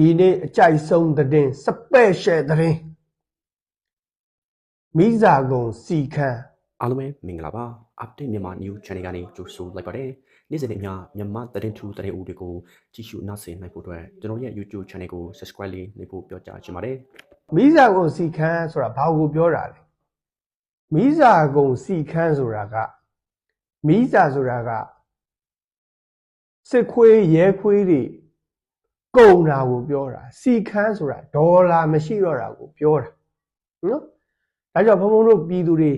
ဒီနေ့အကြိုက်ဆုံးသတင်းစပယ်ရှယ်သတင်းမိစာကုံစီခန်းအားလုံးပဲမင်္ဂလာပါ update မြန်မာ new channel ကနေကြိုဆိုလိုက်ပါတယ်နေ့စဉ်နဲ့မျှမြန်မာသတင်းထူးသတင်းဦးတွေကိုကြည့်ရှုနားဆင်နိုင်ဖို့အတွက်ကျွန်တော်ရဲ့ YouTube channel ကို subscribe လေးလုပ်ဖို့ပြောကြားချင်ပါတယ်မိစာကုံစီခန်းဆိုတာဘာကိုပြောတာလဲမိစာကုံစီခန်းဆိုတာကမိစာဆိုတာကစစ်ခွေးရဲခွေးတွေ ကုန်တာကိုပြောတာစီခန်းဆိုတာဒေါ်လာမရှိတော့တာကိုပြောတာနော်ဒါကြောင့်ဘုံဘုံတို့ပြည်သူတွေ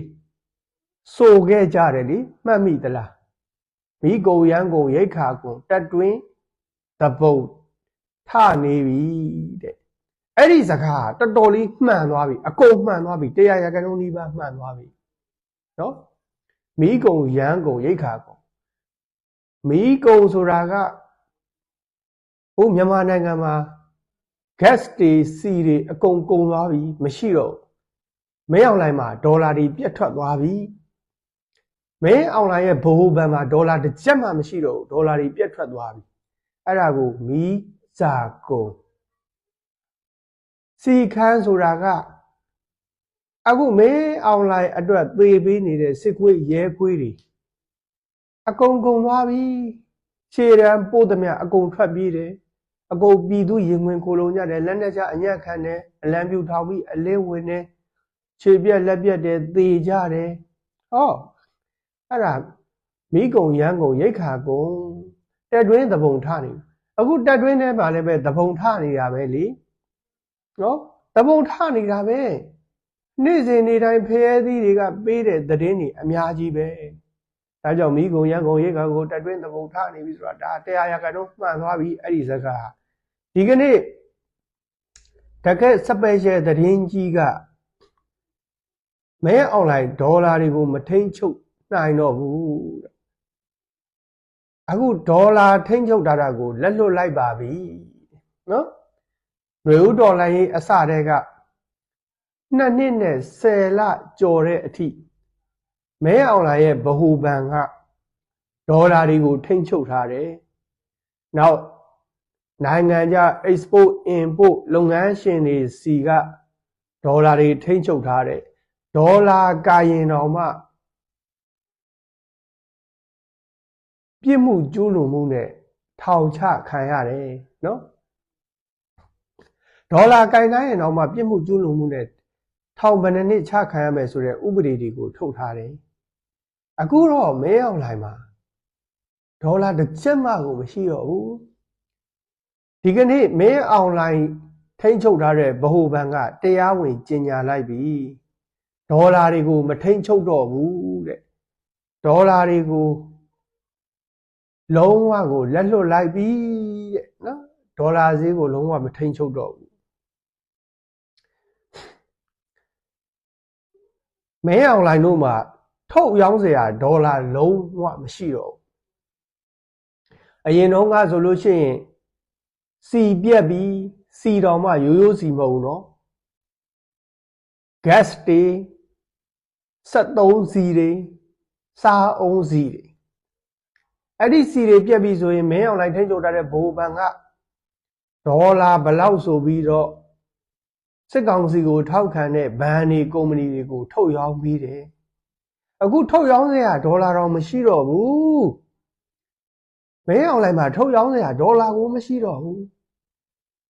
စိုးခဲ့ကြတယ်လေမှတ်မိသလားမိကုံရန်ကုံရိတ်ခါကုံတက်တွင်းတပုတ်ထနေပြီတဲ့အဲ့ဒီစကားကတော်တော်လေးမှန်သွားပြီအကုန်မှန်သွားပြီတရားရကန်လုံးနီးပါးမှန်သွားပြီနော်မိကုံရန်ကုံရိတ်ခါကုံမိကုံဆိုတာကဟို မြန်မာနိုင်ငံမှာ gas တွေစီတွေအကုန်ကုန်သွားပြီမရှိတော့ဘူးမင်းအောင်လိုင်းမှာဒေါ်လာတွေပြတ်ထွက်သွားပြီမင်းအောင်လိုင်းရဲ့ဘိုးဘဏ်မှာဒေါ်လာတစ်ကျပ်မှမရှိတော့ဘူးဒေါ်လာတွေပြတ်ထွက်သွားပြီအဲ့ဒါကိုမီးစာကုန်စီခန်းဆိုတာကအခုမင်းအောင်လိုင်းအတွက်သေပေးနေတဲ့စစ်ခွေးရဲခွေးတွေအကုန်ကုန်သွားပြီခြေရန်ပို့သမျှအကုန်ထွက်ပြေးတယ် အကုန်ပြည်သူရင်ဝင်ကိုလုံးကြတယ်လက်နဲ့ချအညံ့ခံတယ်အလံပြူထောင်ပြီးအလင်းဝင်တယ်ခြေပြက်လက်ပြက်တယ်သေကြတယ်ဟောအဲ့ဒါမိကုံရန်ကုံရိတ်ခါကုံတက်တွင်းသဘုံထနေအခုတက်တွင်းထဲမှာလည်းပဲသဘုံထနေတာပဲလေနော်သဘုံထနေတာပဲနေ့စဉ်နေ့တိုင်းဖျဲသီးတွေကပေးတဲ့သတင်းတွေအများကြီးပဲဒါကြောင့်မိကုံရန်ကုံရိတ်ခါကုံတက်တွင်းသဘုံထနေပြီဆိုတာဒါတရားရကတော့မှန်သွားပြီအဲ့ဒီစကား ဒီကနေ့တကက်စပယ်ရှယ်သတင်းကြီးကမဲအွန်လိုင်းဒေါ်လာတွေကိုမထိန်ချုပ်နိုင်တော့ဘူးတဲ့အခုဒေါ်လာထိန်ချုပ်ထားတာကိုလက်လွတ်လိုက်ပါပြီနော်ຫນွေဦးဒေါ်လာရေးအစတည်းကနှစ်နှစ်နဲ့10လကျော်တဲ့အထိမဲအွန်လိုင်းရဲ့ဗဟိုဘဏ်ကဒေါ်လာတွေကိုထိန်ချုပ်ထားတယ်နောက် နိုင်ငံခြား export import လုပ်ငန်းရှင်တွေစီကဒေါ်လာတွေထိန်းချုပ်ထားတဲ့ဒေါ်လာကာရင်တော်မှပြစ်မှုကျူးလွန်မှုနဲ့ထောင်ချခံရတယ်နော်ဒေါ်လာကင်တိုင်းရင်တော့မှပြစ်မှုကျူးလွန်မှုနဲ့ထောင်ဘယ်နှစ်နှစ်ချခံရမယ်ဆိုတဲ့ဥပဒေတွေကိုထုတ်ထားတယ်အခုတော့မဲအောင်လိုင်းမှာဒေါ်လာတစ်ချက်မှကိုမရှိတော့ဘူး ဒီကနေ့မင်းအွန်လိုင်းထိန်းချုပ်ထားတဲ့ဗဟိုဘဏ်ကတရားဝင်ကြေညာလိုက်ပြီဒေါ်လာတွေကိုမထိန်းချုပ်တော့ဘူးတဲ့ဒေါ်လာတွေကိုလုံးဝကိုလက်လွတ်လိုက်ပြီတဲ့နော်ဒေါ်လာဈေးကိုလုံးဝမထိန်းချုပ်တော့ဘူးမင်းအွန်လိုင်းတို့မှာထုတ်ရောင်းစရာဒေါ်လာလုံးဝမရှိတော့ဘူးအရင်တော့ကဆိုလို့ရှိရင် စီပြက်ပြီးစီတော်မှရိုးရိုးစီမဟုတ်ဘူးနော် gas တွေ73စီတွေစားအုံးစီတွေအဲ့ဒီစီတွေပြက်ပြီးဆိုရင်မင်းအောင်လိုက်ထိန်းချုပ်ထားတဲ့ဘိုးဘဏ်ကဒေါ်လာဘလောက်ဆိုပြီးတော့စစ်ကောင်စီကိုထောက်ခံတဲ့ဘဏ်တွေကုမ္ပဏီတွေကိုထုတ်ရောင်းပြီးတယ်အခုထုတ်ရောင်းစရာဒေါ်လာတော့မရှိတော့ဘူး မင်းအောင်လိုက်မှာထုတ်ရောင်းစရာဒေါ်လာကိုမရှိတော့ဘူး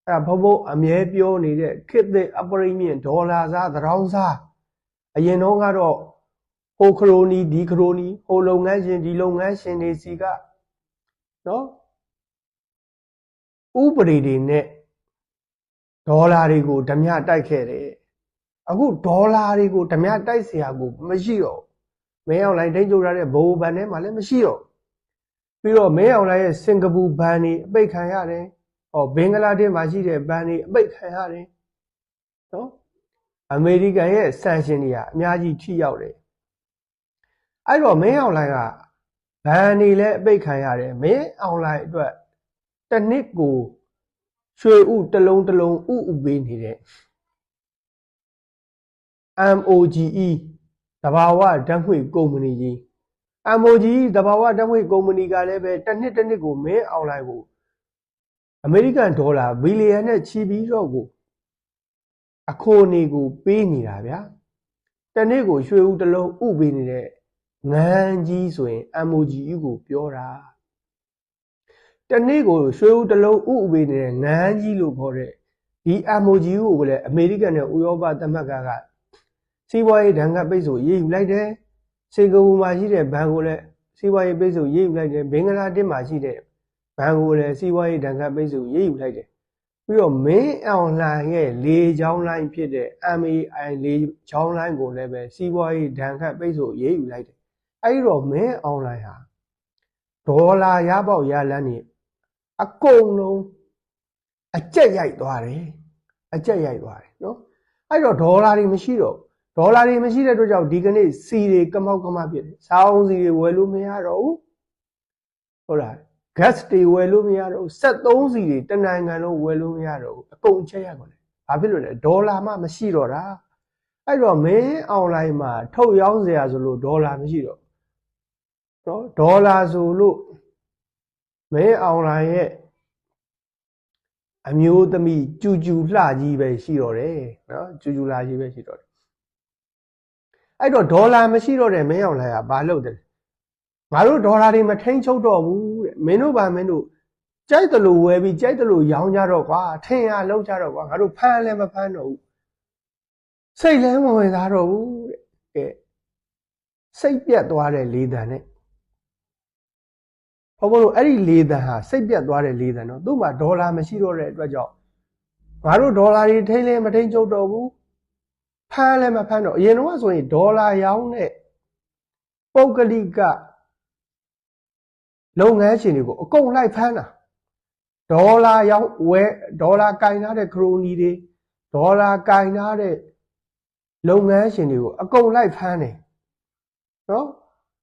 အဲ့ဒါဘုံဘုံအမြဲပြောနေတဲ့ခစ်တဲ့အပရိမြင့်ဒေါ်လာစားသရောင်းစားအရင်တော့ကတော့ဟိုခရိုနီဒီခရိုနီဟိုလုပ်ငန်းရှင်ဒီလုပ်ငန်းရှင်တွေစီကနော်ဥပဒေတွေနဲ့ဒေါ်လာတွေကိုဓမြတိုက်ခဲ့တယ်အခုဒေါ်လာတွေကိုဓမြတိုက်เสียကိုမရှိတော့မင်းအောင်လိုင်းထိန်းချုပ်ထားတဲ့ဘိုးဘဏ်ထဲမှာလည်းမရှိတော့ ပြီးတော့မင်းအောင်လိုင်းရဲ့စင်ကာပူဘဏ်တွေအပိတ်ခံရတယ်ဟောဘင်္ဂလားဒေ့ရှ်မှာရှိတဲ့ဘဏ်တွေအပိတ်ခံရတယ်နော်အမေရိကန်ရဲ့ဆန်ရှင်တွေကအများကြီးထိရောက်တယ်အဲ့တော့မင်းအွန်လိုင်းကဘဏ်တွေလည်းအပိတ်ခံရတယ်မင်းအွန်လိုင်းအတွက်တစ်နှစ်ကိုရွှေဥတစ်လုံးတစ်လုံးဥဥပေးနေတဲ့ MOGE တဘာဝဓာတ်ငွေကုမ္ပဏီကြီး MOGE တဘာဝဓာတ်ငွေကုမ္ပဏီကလည်းပဲတစ်နှစ်တစ်နှစ်ကိုမင်းအွန်လိုင်းကိုအမေရိကန်ဒေါ်လာဘီလီယံနဲ့ချီပြီးတော့ကိုအခိုနေကိုပေးနေတာဗျာတနေ့ကိုရွှေဦးတစ်လုံးဥပေးနေတဲ့ငန်းကြီးဆိုရင် MOGE ကိုပြောတာတနေ့ကိုရွှေဦးတစ်လုံးဥပေးနေတဲ့ငန်းကြီးလို့ခေါ်တဲ့ဒီ MOGE ကိုလည်းအမေရိကန်နဲ့ဥရောပသမဂ္ဂကစီးပွားရေးဒဏ်ခတ်ပိတ်ဆို့ရေးယူလိုက်တယ် စင်ကာပူမှာရှိတဲ့ဘဏ်ကိုလည်းစီးပွားရေးပိတ်ဆို့ရေးယူလိုက်တယ်ဘင်္ဂလားဒေ့ရှ်မှာရှိတဲ့ဘဏ်ကိုလည်းစီးပွားရေးဒဏ်ခတ်ပိတ်ဆို့ရေးယူလိုက်တယ်ပြီးတော့မင်းအောင်လှိုင်ရဲ့လေချောင်းလိုင်းဖြစ်တဲ့ MAI လေချောင်းလိုင်းကိုလည်းပဲစီးပွားရေးဒဏ်ခတ်ပိတ်ဆို့ရေးယူလိုက်တယ်အဲဒီတော့မင်းအောင်လှိုင်ဟာဒေါ်လာရပေါက်ရလန်းနေအကုန်လုံးအကျက်ရိုက်သွားတယ်အကျက်ရိုက်သွားတယ်နော်အဲ့တော့ဒေါ်လာတွေမရှိတော့ ဒေါ်လာတွေမရှိတဲ့အတွက်ကြောင့်ဒီကနေ့စီတွေကမောက်ကမဖြစ်တယ်စောင်းစီတွေဝယ်လို့မရတော့ဘူးဟုတ်လား gas တွေဝယ်လို့မရတော့ဘူး73စီတွေတနိုင်ငံလုံးဝယ်လို့မရတော့ဘူးအကုန်အချက်ရကုန်တယ်ဘာဖြစ်လို့လဲဒေါ်လာမှမရှိတော့တာအဲ့တော့မင်းအွန်လိုင်းမှာထုတ်ရောင်းစရာဆိုလို့ဒေါ်လာမရှိတော့နော်ဒေါ်လာဆိုလို့မင်းအွန်လိုင်းရဲ့အမျိုးသမီးကျူကျူလှကြီးပဲရှိတော့တယ်နော်ကျူကျူလှကြီးပဲရှိတော့တယ် အဲ့တော့ဒေါ်လာမရှိတော့တဲ့မင်းအောင်လိုင်းကဘာလုပ်တယ်ငါတို့ဒေါ်လာတွေမထိန်ချုပ်တော့ဘူးတဲ့မင်းတို့ဗာမင်းတို့ကြိုက်တယ်လို့ဝယ်ပြီးကြိုက်တယ်လို့ရောင်းကြတော့ကွာထင်ရလောက်ကြတော့ကွာငါတို့ဖမ်းလည်းမဖမ်းတော့ဘူးစိတ်လည်းမဝင်စားတော့ဘူးတဲ့ကဲစိတ်ပြတ်သွားတဲ့လေတံနဲ့ဘုံဘုံတို့အဲ့ဒီလေတံဟာစိတ်ပြတ်သွားတဲ့လေတံနော်သူ့မှာဒေါ်လာမရှိတော့တဲ့အတွက်ကြောင့်ငါတို့ဒေါ်လာတွေထိန်းလည်းမထိန်းချုပ်တော့ဘူး ဖမ်းလည်းမဖမ်းတော့အရင်တော့ဆိုရင်ဒေါ်လာရောင်းတဲ့ပုဂ္ဂလိကလုပ်ငန်းရှင်တွေကိုအကုန်လိုက်ဖမ်းတာဒေါ်လာရောင်းဝဲဒေါ်လာကင်ထားတဲ့ခရိုနီတွေဒေါ်လာကင်ထားတဲ့လုပ်ငန်းရှင်တွေကိုအကုန်လိုက်ဖမ်းတယ်နော်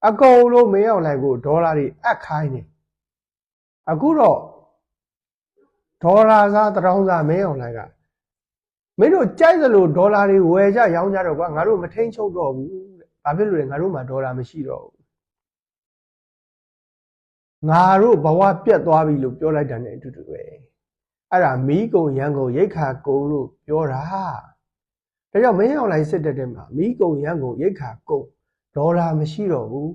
အကုန်လုံးမင်းအောင်လိုက်ကိုဒေါ်လာတွေအပ်ခိုင်းတယ်အခုတော့ဒေါ်လာစားတရောင်းစားမင်းအောင်လိုက်က မင်းတို့ကြိုက်သလိုဒေါ်လာတွေဝယ်ကြရောင်းကြတော့ကွာငါတို့မထိန်ချုပ်တော့ဘူးတဲ့ဘာဖြစ်လို့လဲငါတို့မှာဒေါ်လာမရှိတော့ဘူးငါတို့ဘဝပြတ်သွားပြီလို့ပြောလိုက်တာ ਨੇ အတူတူပဲအဲ့ဒါမီးကုံရန်ကုန်ရိတ်ခါကုံလို့ပြောတာဒါကြောင့်မင်းအောင်လိုင်းစစ်တက်တဲ့မှာမီးကုံရန်ကုန်ရိတ်ခါကုံဒေါ်လာမရှိတော့ဘူး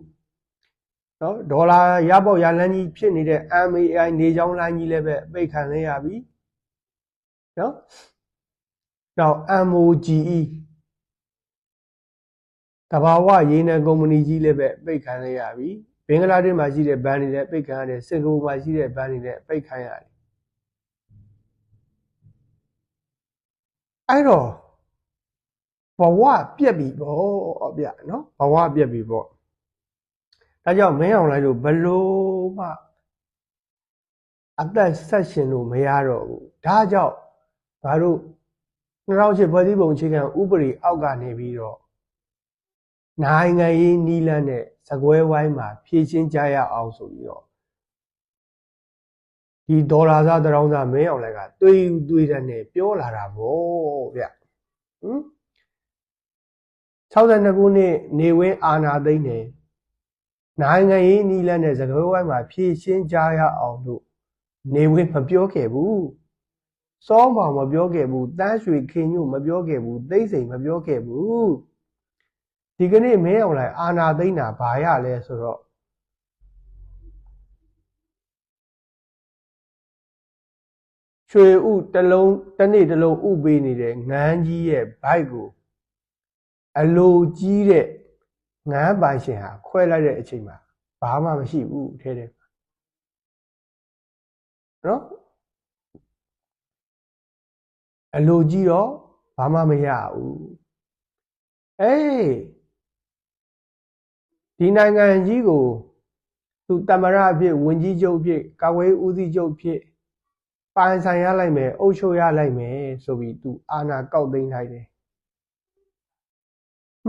နော်ဒေါ်လာရပေါက်ရလန်းကြီးဖြစ်နေတဲ့ MAI နေကြောင်းလိုင်းကြီးလည်းပဲပိတ်ခံရပြီနော် နောက် MOGE တဘာဝရေနံကုမ္ပဏီကြီးလည်းပဲပိတ်ခံရပြီဘင်္ဂလားဒေ့ရှ်မှာရှိတဲ့ဘဏ်တွေလည်းပိတ်ခံရတယ်စင်ကာပူမှာရှိတဲ့ဘဏ်တွေလည်းပိတ်ခံရတယ်အဲ့တော့ဘဝပြက်ပြီပေါ့ဗျနော်ဘဝပြက်ပြီပေါ့ဒါကြောင့်မင်းအောင်လိုက်လို့ဘလို့မှအသက်ဆက်ရှင်လို့မရတော့ဘူးဒါကြောင့်ငါတို့ 2008ဖွဲ့စည်းပုံအခြေခံဥပဒေအောက်ကနေပြီးတော့နိုင်ငံရေးနီးလန်းတဲ့စကွဲဝိုင်းမှာဖြည့်ရှင်းကြရအောင်ဆိုပြီးတော့ဒီဒေါ်လာသားတရောင်းသားမင်းအောင်လိုက်ကတွေးတွေးတဲ့နဲ့ပြောလာတာဗောဗျဟမ်62ခုနှစ်နေဝင်းအာနာသိမ့်နေနိုင်ငံရေးနီးလန်းတဲ့စကားဝိုင်းမှာဖြည့်ရှင်းကြရအောင်လို့နေဝင်းမပြောခဲ့ဘူး စောပေါင်မပြောခဲ့ဘူးတန်းရွှေခင်ညို့မပြောခဲ့ဘူးသိမ့်စိန်မပြောခဲ့ဘူးဒီကနေ့မင်းအောင်လိုက်အာနာသိမ့်တာဘာရလဲဆိုတော့ရွှေဥတလုံးတစ်နေ့တစ်လုံးဥပေးနေတဲ့ငန်းကြီးရဲ့ဘိုက်ကိုအလိုကြီးတဲ့ငန်းပိုင်ရှင်ဟာခွဲလိုက်တဲ့အချိန်မှာဘာမှမရှိဘူးထဲထဲနော် အလိုကြီးတော့ဘာမှမရဘူးအေးဒီနိုင်ငံကြီးကိုသူတမရအဖြစ်ဝင်ကြီးချုပ်အဖြစ်ကာကွယ်ဦးစီးချုပ်အဖြစ်ပိုင်ဆိုင်ရလိုက်မယ်အုပ်ချုပ်ရလိုက်မယ်ဆိုပြီးသူအာဏာကောက်သိမ်းလိုက်တယ်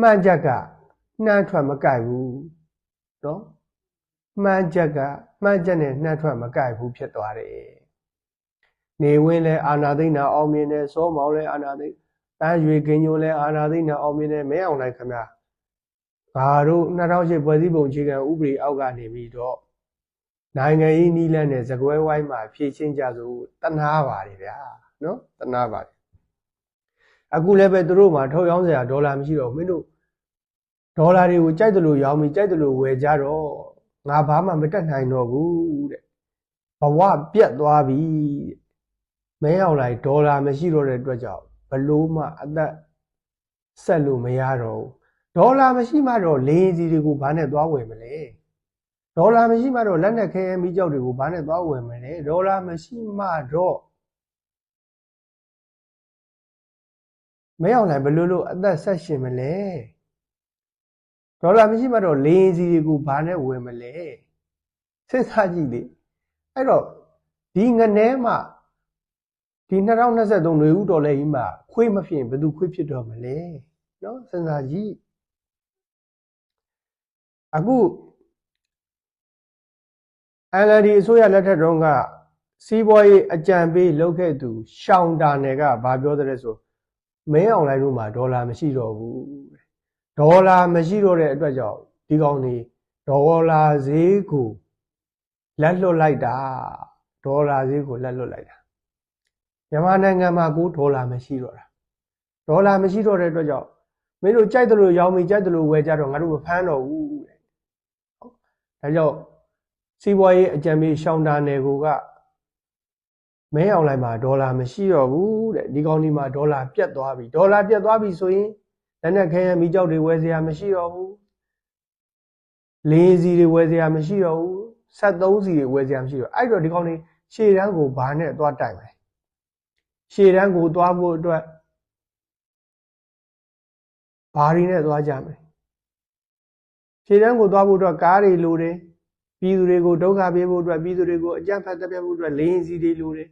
မှန်ချက်ကနှမ်းထွက်မကြိုက်ဘူးနော်မှန်ချက်ကမှန်ချက်နဲ့နှမ်းထွက်မကြိုက်ဘူးဖြစ်သွားတယ် နေဝင်းလဲအာနာသိန်းနာအောင်မြင်တယ်စောမောင်လဲအာနာသိန်းတန်းရွေကင်းညိုလဲအာနာသိန်းနာအောင်မြင်တယ်မဲအောင်လိုက်ခမငါတို့2008ဖွဲ့စည်းပုံအခြေခံဥပဒေအောက်ကနေပြီးတော့နိုင်ငံရေးနီးလန်းနဲ့ဇကွဲဝိုင်းမှာဖြည့်ချင်းကြစို့တနာပါတယ်ဗျာနော်တနာပါတယ်အခုလည်းပဲသူတို့မှာထုတ်ရောင်းစရာဒေါ်လာမရှိတော့ဘူးမင်းတို့ဒေါ်လာတွေကိုကြိုက်တယ်လို့ရောင်းပြီးကြိုက်တယ်လို့ဝယ်ကြတော့ငါဘာမှမတက်နိုင်တော့ဘူးတဲ့ဘဝပြတ်သွားပြီတဲ့ မင်းအောင်လိုက်ဒေါ်လာမရှိတော့တဲ့အတွက်ကြောင့်ဘလို့မှအသက်ဆက်လို့မရတော့ဘူးဒေါ်လာမရှိမှတော့လင်းစီတွေကိုဘာနဲ့သွားဝယ်မလဲဒေါ်လာမရှိမှတော့လက်နက်ခဲယမ်းမိကြောက်တွေကိုဘာနဲ့သွားဝယ်မလဲဒေါ်လာမရှိမှတော့မင်းအောင်လိုက်ဘလို့လို့အသက်ဆက်ရှင်မလဲဒေါ်လာမရှိမှတော့လင်းစီတွေကိုဘာနဲ့ဝယ်မလဲစဉ်းစားကြည့်လေအဲ့တော့ဒီငနဲမှာ ဒီ2023နွေဦးတော်လဲကြီးမှာခွေးမဖြစ်ရင်ဘယ်သူခွေးဖြစ်တော့မလဲနော်စဉ်းစားကြည့်အခု NLD အစိုးရလက်ထက်တုန်းကစီးပွားရေးအကြံပေးလုပ်ခဲ့သူရှောင်းတာနယ်ကဘာပြောတဲ့လဲဆိုမင်းအောင်လိုင်းတို့မှာဒေါ်လာမရှိတော့ဘူးတဲ့ဒေါ်လာမရှိတော့တဲ့အတွက်ကြောင့်ဒီကောင်တွေဒေါ်လာဈေးကိုလက်လွတ်လိုက်တာဒေါ်လာဈေးကိုလက်လွတ်လိုက်တာ မြန်မာနိုင်ငံမှာကိုဒေါ်လာမရှိတော့တာဒေါ်လာမရှိတော့တဲ့အတွက်ကြောင့်မင်းတို့ကြိုက်တယ်လို့ရောင်းပြီးကြိုက်တယ်လို့ဝယ်ကြတော့ငါတို့မဖမ်းတော့ဘူးတဲ့ဒါကြောင့်စီးပွားရေးအကြံပေးရှောင်းတာနယ်ကိုကမင်းအောင်လိုက်မှာဒေါ်လာမရှိတော့ဘူးတဲ့ဒီကောင်ဒီမှာဒေါ်လာပြတ်သွားပြီဒေါ်လာပြတ်သွားပြီဆိုရင်လက်နက်ခဲယမ်းမိကြောက်တွေဝယ်စရာမရှိတော့ဘူးလင်းစီတွေဝယ်စရာမရှိတော့ဘူးဆက်သုံးစီတွေဝယ်စရာမရှိတော့အဲ့တော့ဒီကောင်တွေရှေ့တန်းကိုဘာနဲ့သွားတိုက်မလဲ ရှေ့တန်းကိုသွားဖို့အတွက်ဘာတွေနဲ့သွားကြမလဲရှေ့တန်းကိုသွားဖို့အတွက်ကားတွေလိုတယ်ပြည်သူတွေကိုဒုက္ခပေးဖို့အတွက်ပြည်သူတွေကိုအကြမ်းဖက်တပ်ဖြတ်ဖို့အတွက်လင်းစီတွေလိုတယ်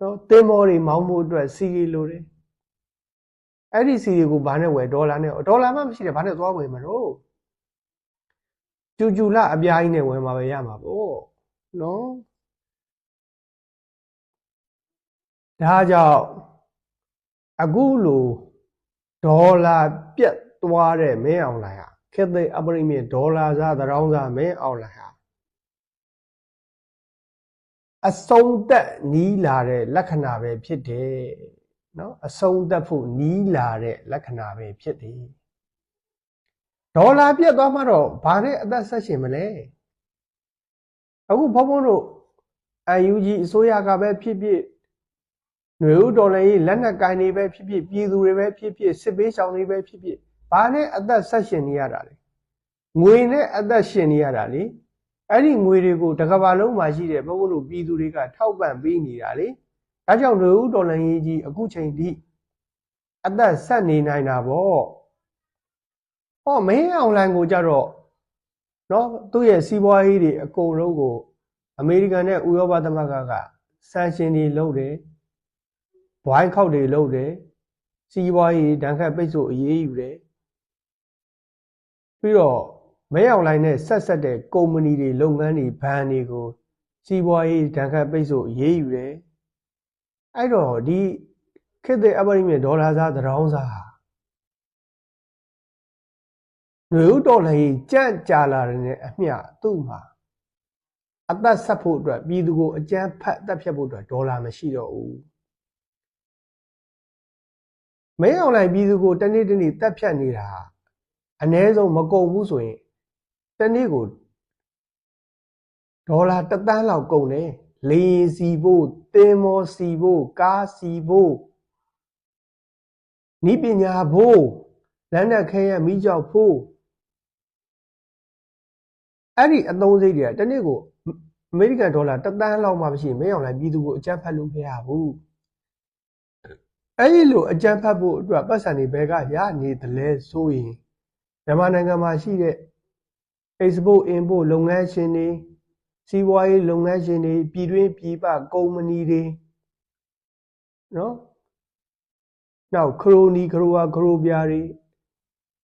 နော်တင်းမောတွေမောင်းဖို့အတွက်စီတွေလိုတယ်အဲ့ဒီစီတွေကိုဘာနဲ့ဝယ်ဒေါ်လာနဲ့ဒေါ်လာမှမရှိတယ်ဘာနဲ့သွားဝယ်မလို့ကျူကျူလာအပြားကြီးနဲ့ဝယ်မှာပဲရမှာပေါ့နော် ဒါကြောင့်အခုလိုဒေါ်လာပြတ်သွားတဲ့မင်းအောင်လိုင်ဟာခေတ်သစ်အပရိမြင့်ဒေါ်လာစားသရောင်းစားမင်းအောင်လိုင်ဟာအဆုံးသက်နီးလာတဲ့လက္ခဏာပဲဖြစ်တယ်နော်အဆုံးသက်ဖို့နီးလာတဲ့လက္ခဏာပဲဖြစ်တယ်ဒေါ်လာပြတ်သွားမှတော့ဘာနဲ့အသက်ဆက်ရှင်မလဲအခုဘုံဘုံတို့ UNG အစိုးရကပဲဖြစ်ဖြစ် နွေဦးဒေါ်လာရေးလက်နက်ကိုင်တွေပဲဖြစ်ဖြစ်ပြည်သူတွေပဲဖြစ်ဖြစ်စစ်ပေးဆောင်တွေပဲဖြစ်ဖြစ်ဘာနဲ့အသက်ဆက်ရှင်နေရတာလဲငွေနဲ့အသက်ရှင်နေရတာလေအဲ့ဒီငွေတွေကိုတကဘာလုံးမှာရှိတဲ့ပုဂ္ဂိုလ်ပြည်သူတွေကထောက်ပံ့ပေးနေတာလေဒါကြောင့်နွေဦးဒေါ်လာရေးကြီးအခုချိန်ထိအသက်ဆက်နေနိုင်တာပေါ့ဟောမင်းအွန်လိုင်းကိုကြတော့နော်သူ့ရဲ့စီးပွားရေးတွေအကုန်လုံးကို အမေရိကန်နဲ့ဥရောပသမဂ္ဂကဆန်ရှင်တွေလုပ်တယ် ဘွိုင်းခောက်တွေလုပ်တယ်စီးပွားရေးဒဏ်ခတ်ပိတ်ဆို့အရေးယူတယ်ပြီးတော့မဲအောင်လိုင်းနဲ့ဆက်ဆက်တဲ့ကုမ္ပဏီတွေလုပ်ငန်းတွေဘဏ်တွေကိုစီးပွားရေးဒဏ်ခတ်ပိတ်ဆို့အရေးယူတယ်အဲ့တော့ဒီခေတ်သစ်အပရိမြေဒေါ်လာစားသရောင်းစားဟာຫນွေဥတော်လည်းကြန့်ကြာလာတဲ့အမျှသူ့မှာအသက်ဆက်ဖို့အတွက်ပြည်သူကိုအကြမ်းဖက်တက်ဖြတ်ဖို့အတွက်ဒေါ်လာမရှိတော့ဘူး မင်းအောင်လိုင်းပြည်သူကိုတနေ့တနေ့တက်ဖြတ်နေတာအ ਨੇ ဆုံးမကုန်ဘူးဆိုရင်တနေ့ကိုဒေါ်လာ1တန်းလောက်ကုန်တယ်လေစီဖို့တင်းမောစီဖို့ကားစီဖို့ဤပညာဖို့လက်နက်ခဲရမိကြောက်ဖို့အဲ့ဒီအသုံးစိတ်တွေကတနေ့ကိုအမေရိကန်ဒေါ်လာ1တန်းလောက်မှမရှိရင်မင်းအောင်လိုင်းပြည်သူကိုအကြမ်းဖက်လို့မရဘူး အဲ့ဒီလိုအကြမ်းဖက်ဖို့အတွက်ပတ်စံတွေဘယ်ကရနေသလဲဆိုရင်မြန်မာနိုင်ငံမှာရှိတဲ့ export import လုပ်ငန်းရှင်တွေစီးပွားရေးလုပ်ငန်းရှင်တွေပြည်တွင်းပြည်ပကုမ္ပဏီတွေနော်နောက်ခရိုနီခရိုဝါခရိုပြားတွေ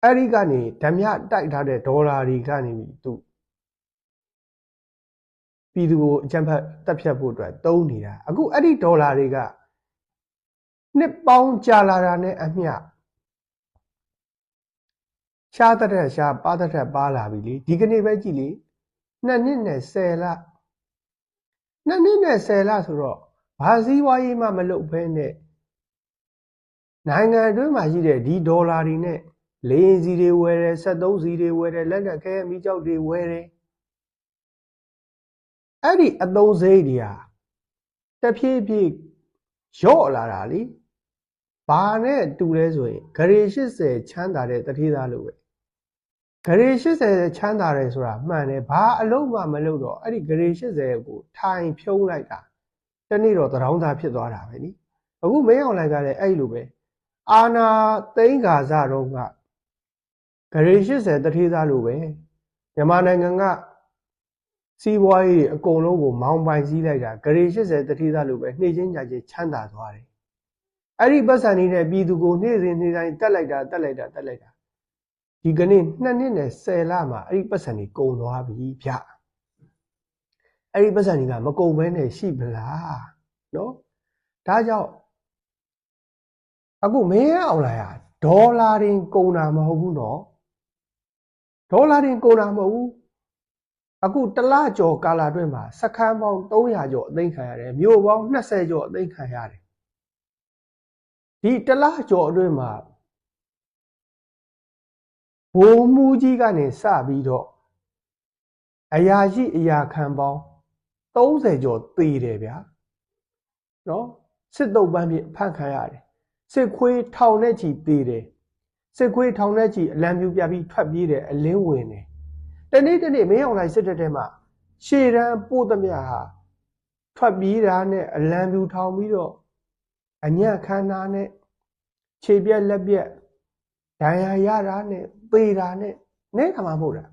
အဲ့ဒီကနေဓမြတိုက်ထားတဲ့ဒေါ်လာတွေကနေပြီးသူပြည်သူကိုအကြံဖတ်တက်ဖြတ်ဖို့အတွက်သုံးနေတာအခုအဲ့ဒီဒေါ်လာတွေက နှစ်ပေါင်းကြာလာတာနဲ့အမျှရှားတတ်တဲ့ရှားပါတတ်တဲ့ပါလာပြီလေဒီကနေ့ပဲကြည့်လေနှစ်နှစ်နဲ့10လနှစ်နှစ်နဲ့10လဆိုတော့ဘာစည်းဝါးရေးမှမလုပ်ဘဲနဲ့နိုင်ငံအတွင်းမှာရှိတဲ့ဒီဒေါ်လာတွေနဲ့လေရင်စီတွေဝယ်တယ်73စီတွေဝယ်တယ်လက်နက်ခဲမိကြောက်တွေဝယ်တယ်အဲ့ဒီအသုံးစရိတ်တွေဟာတဖြည်းဖြည်းရော့လာတာလी ဘာနဲ့တူလဲဆိုရင်ဂရေ80ချမ်းသာတဲ့တတိသားလို့ပဲဂရေ80ချမ်းသာတယ်ဆိုတာမှန်တယ်ဘာအလုံးမှမလုပ်တော့အဲ့ဒီဂရေ80ကိုထိုင်ဖြုံးလိုက်တာတနေ့တော့တရောင်းသားဖြစ်သွားတာပဲနိအခုမင်းအောင်လိုက်ကလည်းအဲ့လိုပဲအာနာသိန်းကာစတော့ကဂရေ80တတိသားလို့ပဲမြန်မာနိုင်ငံကစီးပွားရေးအကုန်လုံးကိုမောင်းပိုင်စည်းလိုက်တာဂရေ80တတိသားလို့ပဲနှိမ့်ချင်းကြချင်းချမ်းသာသွားတယ် အဲ့ဒီပတ်စံနေနဲ့ပြည်သူကိုနေ့စဉ်နေ့တိုင်းတက်လိုက်တာတက်လိုက်တာတက်လိုက်တာဒီကနေ့နှစ်နှစ်နဲ့10လမှာအဲ့ဒီပတ်စံတွေကုန်သွားပြီဗျအဲ့ဒီပတ်စံတွေကမကုန်ဘဲနဲ့ရှိပလားနော်ဒါကြောင့်အခုမင်းအောင်လာရဒေါ်လာတင်ကုန်တာမဟုတ်ဘူးနော်ဒေါ်လာတင်ကုန်တာမဟုတ်ဘူးအခုတလကျော်ကာလာအတွင်းမှာစခန်းပေါင်း300ကျော်အသိမ်းခံရတယ်မြို့ပေါင်း20ကျော်အသိမ်းခံရတယ် ဒီတလကျော်အတွင်းမှာဘိုးမူကြီးကနေစပြီးတော့အရာရှိအရာခံပေါင်း30ကျော်သေတယ်ဗျာနော်စစ်တုပ်ပန်းဖြင့်ဖန်ခံရတယ်စစ်ခွေးထောင်နဲ့ချီသေတယ်စစ်ခွေးထောင်နဲ့ချီအလံပြူပြပြီးထွက်ပြေးတယ်အလင်းဝင်တယ်တနေ့တနေ့မင်းအောင်လိုက်စစ်တပ်ထဲမှာရှေ့တန်းပို့သမျှဟာထွက်ပြေးတာနဲ့အလံပြူထောင်ပြီးတော့ အညံ့ခမ်းနားနဲ့ခြေပြက်လက်ပြက်ဒဏ်ရာရတာနဲ့သေတာနဲ့နဲခါမှမဟုတ်တာ